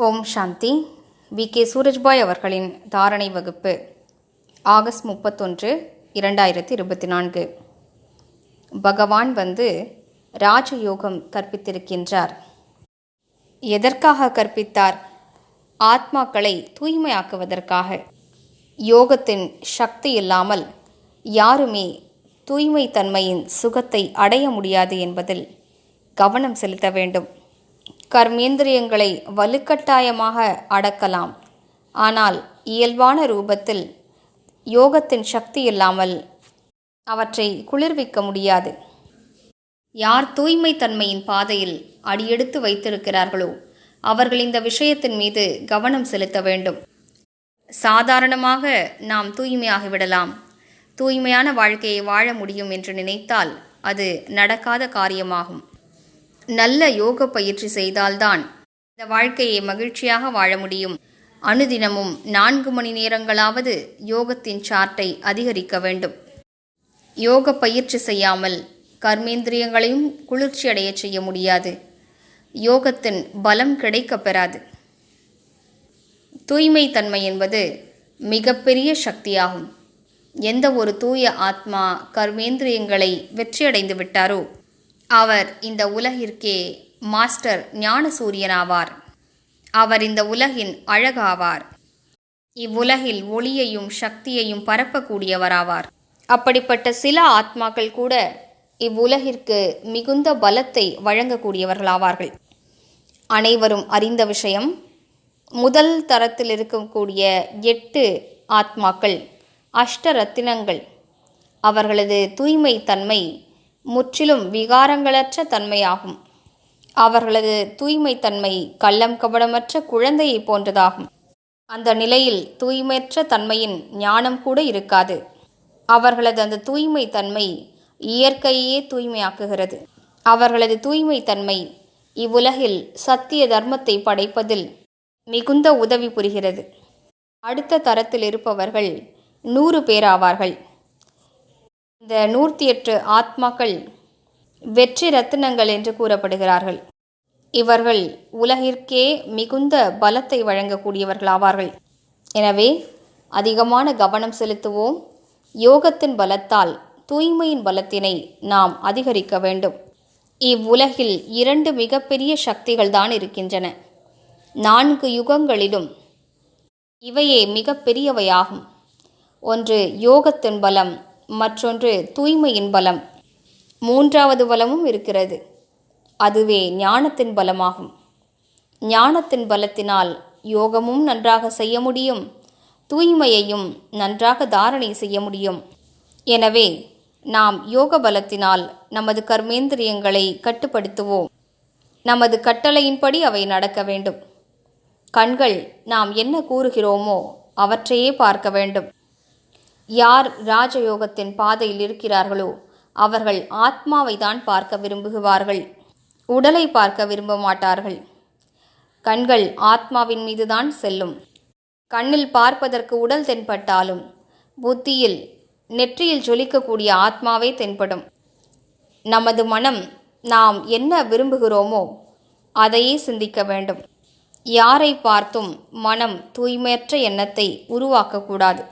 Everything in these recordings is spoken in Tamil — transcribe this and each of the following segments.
Om Shanti. We. K. Surajbhai அவர்களின் தாரணை வகுப்பு ஆகஸ்ட் முப்பத்தொன்று இரண்டாயிரத்தி இருபத்தி நான்கு பகவான் வந்து ராஜயோகம் கற்பித்திருக்கின்றார். எதற்காக கற்பித்தார்? ஆத்மாக்களை தூய்மையாக்குவதற்காக. யோகத்தின் சக்தி இல்லாமல் யாருமே தூய்மை தன்மையின் சுகத்தை அடைய முடியாது என்பதில் கவனம் செலுத்த வேண்டும். கர்மேந்திரியங்களை வலுக்கட்டாயமாக அடக்கலாம். ஆனால் இயல்பான ரூபத்தில் யோகத்தின் சக்தி இல்லாமல் அவற்றை குளிர்விக்க முடியாது. யார் தூய்மை தன்மையின் பாதையில் அடியெடுத்து வைத்திருக்கிறார்களோ அவர்கள் இந்த விஷயத்தின் மீது கவனம் செலுத்த வேண்டும். சாதாரணமாக நாம் தூய்மையாகிவிடலாம் தூய்மையான வாழ்க்கையை வாழ முடியும் என்று நினைத்தால் அது நடக்காத காரியமாகும். நல்ல யோக பயிற்சி செய்தால்தான் இந்த வாழ்க்கையை மகிழ்ச்சியாக வாழ முடியும். அனுதினமும் நான்கு மணி நேரங்களாவது யோகத்தின் சார்ட்டை அதிகரிக்க வேண்டும். யோக பயிற்சி செய்யாமல் கர்மேந்திரியங்களையும் குளிர்ச்சி அடைய செய்ய முடியாது. யோகத்தின் பலம் கிடைக்கப் பெறாது. தூய்மை தன்மை என்பது மிகப்பெரிய சக்தியாகும். எந்த ஒரு தூய ஆத்மா கர்மேந்திரியங்களை வெற்றியடைந்து விட்டாரோ அவர் இந்த உலகிற்கே மாஸ்டர் ஞான சூரியனாவார் அவர் இந்த உலகின் அழகாவார். இவ்வுலகில் ஒளியையும் சக்தியையும் பரப்பக்கூடியவராவார். அப்படிப்பட்ட சில ஆத்மாக்கள் கூட இவ்வுலகிற்கு மிகுந்த பலத்தை வழங்கக்கூடியவர்களாவார்கள். அனைவரும் அறிந்த விஷயம் முதல் தரத்தில் இருக்கக்கூடிய எட்டு ஆத்மாக்கள் அஷ்டரத்தினங்கள் அவர்களது தூய்மை தன்மை முற்றிலும் விகாரங்களற்ற தன்மையாகும். அவர்களது தூய்மை தன்மை கள்ளம் கபடமற்ற குழந்தையை போன்றதாகும். அந்த நிலையில் தூய்மையற்ற தன்மையின் ஞானம் கூட இருக்காது. அவர்களது அந்த தூய்மை தன்மை இயற்கையே தூய்மையாக்குகிறது. அவர்களது தூய்மை தன்மை இவ்வுலகில் சத்திய தர்மத்தை படைப்பதில் மிகுந்த உதவி புரிகிறது. அடுத்த தரத்தில் இருப்பவர்கள் நூறு பேராவார்கள் இந்த நூற்றி எட்டு ஆத்மாக்கள் வெற்றி ரத்தினங்கள் என்று கூறப்படுகிறார்கள். இவர்கள் உலகிற்கே மிகுந்த பலத்தை வழங்கக்கூடியவர்களாவார்கள். எனவே அதிகமான கவனம் செலுத்துவோம். யோகத்தின் பலத்தால் தூய்மையின் பலத்தினை நாம் அதிகரிக்க வேண்டும். இவ்வுலகில் இரண்டு மிகப்பெரிய சக்திகள் தான் இருக்கின்றன. நான்கு யுகங்களிலும் இவையே மிகப்பெரியவையாகும். ஒன்று யோகத்தின் பலம் மற்றொன்று தூய்மையின் பலம். மூன்றாவது பலமும் இருக்கிறது. அதுவே ஞானத்தின் பலமாகும். ஞானத்தின் பலத்தினால் யோகமும் நன்றாக செய்ய முடியும். தூய்மையையும் நன்றாக தாரணை செய்ய முடியும். எனவே நாம் யோக பலத்தினால் நமது கர்மேந்திரியங்களை கட்டுப்படுத்துவோம். நமது கட்டளையின்படி அவை நடக்க வேண்டும். கண்கள் நாம் என்ன கூறுகிறோமோ அவற்றையே பார்க்க வேண்டும். யார் ராஜயோகத்தின் பாதையில் இருக்கிறார்களோ அவர்கள் ஆத்மாவை தான் பார்க்க விரும்புகிறார்கள் உடலை பார்க்க விரும்ப மாட்டார்கள். கண்கள் ஆத்மாவின் மீதுதான் செல்லும். கண்ணில் பார்ப்பதற்கு உடல் தென்பட்டாலும் புத்தியில் நெற்றியில் ஜொலிக்கக்கூடிய ஆத்மாவே தென்படும். நமது மனம் நாம் என்ன விரும்புகிறோமோ அதையே சிந்திக்க வேண்டும். யாரை பார்த்தும் மனம் தூய்மையற்ற எண்ணத்தை உருவாக்கக்கூடாது.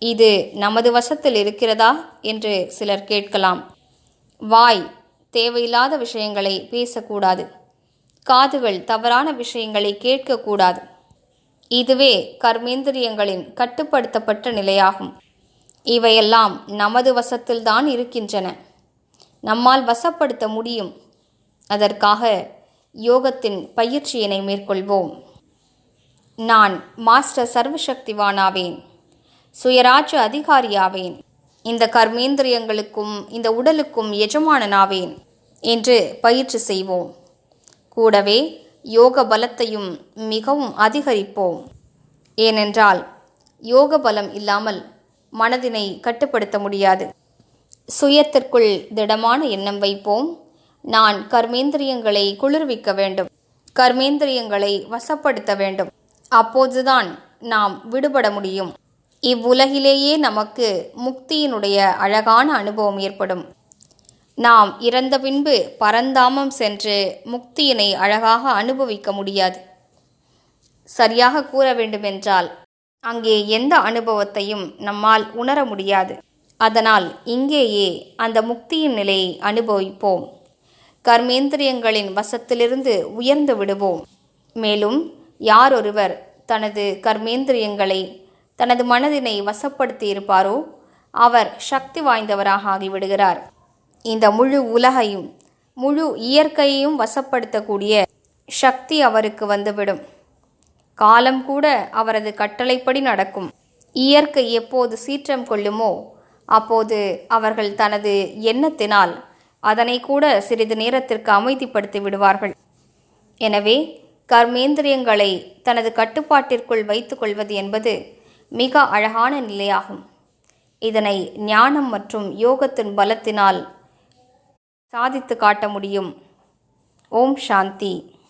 இது நமது வசத்தில் இருக்கிறதா? என்று சிலர் கேட்கலாம். வாய் தேவையில்லாத விஷயங்களை பேசக்கூடாது. காதுகள் தவறான விஷயங்களை கேட்கக்கூடாது. இதுவே கர்மேந்திரியங்களின் கட்டுப்படுத்தப்பட்ட நிலையாகும். இவையெல்லாம் நமது வசத்தில்தான் இருக்கின்றன. நம்மால் வசப்படுத்த முடியும். அதற்காக யோகத்தின் பயிற்சியினை மேற்கொள்வோம். நான் மாஸ்டர் சர்வசக்திவானாவேன். சுயராஜ்ய அதிகாரியாவேன். இந்த கர்மேந்திரியங்களுக்கும் இந்த உடலுக்கும் எஜமானனாவேன் என்று பயிற்சி செய்வோம். கூடவே யோக பலத்தையும் மிகவும் அதிகரிப்போம். ஏனென்றால் யோக பலம் இல்லாமல் மனதினை கட்டுப்படுத்த முடியாது. சுயத்திற்குள் திடமான எண்ணம் வைப்போம். நான் கர்மேந்திரியங்களை குளிர்விக்க வேண்டும். கர்மேந்திரியங்களை வசப்படுத்த வேண்டும். அப்போதுதான் நாம் விடுபட முடியும். இவ்வுலகிலேயே நமக்கு முக்தியினுடைய அழகான அனுபவம் ஏற்படும். நாம் இறந்த பின்பு பரந்தாமம் சென்று முக்தியினை அழகாக அனுபவிக்க முடியாது. சரியாக கூற வேண்டுமென்றால் அங்கே எந்த அனுபவத்தையும் நம்மால் உணர முடியாது. அதனால் இங்கேயே அந்த முக்தியின் நிலையை அனுபவிப்போம். கர்மேந்திரியங்களின் வசத்திலிருந்து உயர்ந்து விடுவோம். மேலும் யாரொருவர் தனது கர்மேந்திரியங்களை தனது மனதினை வசப்படுத்தி இருப்பாரோ அவர் சக்தி வாய்ந்தவராக ஆகிவிடுகிறார். இந்த முழு உலகையும் முழு இயற்கையையும் வசப்படுத்தக்கூடிய சக்தி அவருக்கு வந்துவிடும். காலம் கூட அவரது கட்டளைப்படி நடக்கும். இயற்கை எப்போது சீற்றம் கொள்ளுமோ அப்போது அவர்கள் தனது எண்ணத்தினால் அதனை கூட சிறிது நேரத்திற்கு அமைதிப்படுத்தி விடுவார்கள். எனவே கர்மேந்திரியங்களை தனது கட்டுப்பாட்டிற்குள் வைத்துக்கொள்வது என்பது மிக அழகான நிலையாகும். இதனை ஞானம் மற்றும் யோகத்தின் பலத்தினால் சாதித்து காட்ட முடியும். ஓம் சாந்தி.